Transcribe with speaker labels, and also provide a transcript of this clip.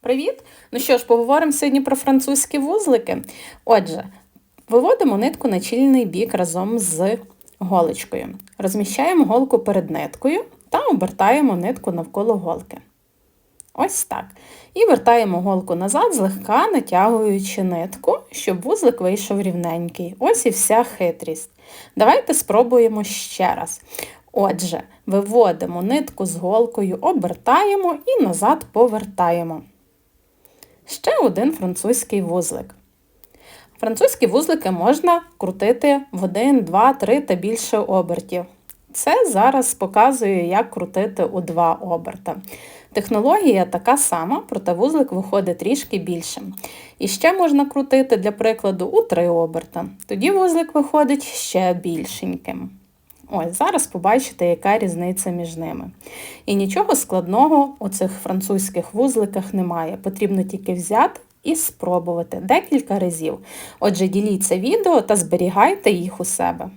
Speaker 1: Привіт! Ну що ж, поговоримо сьогодні про французькі вузлики. Отже, виводимо нитку на чільний бік разом з голочкою. Розміщаємо голку перед ниткою та обертаємо нитку навколо голки. Ось так. І вертаємо голку назад, злегка натягуючи нитку, щоб вузлик вийшов рівненький. Ось і вся хитрість. Давайте спробуємо ще раз. Отже, виводимо нитку з голкою, обертаємо і назад повертаємо. Ще один французький вузлик. Французькі вузлики можна крутити в 1, 2, 3 та більше обертів. Це зараз показую, як крутити у 2 оберта. Технологія така сама, проте вузлик виходить трішки більшим. І ще можна крутити, для прикладу, у 3 оберта. Тоді вузлик виходить ще більшеньким. Ось зараз побачите, яка різниця між ними. І нічого складного у цих французьких вузликах немає. Потрібно тільки взяти і спробувати декілька разів. Отже, діліться відео та зберігайте їх у себе.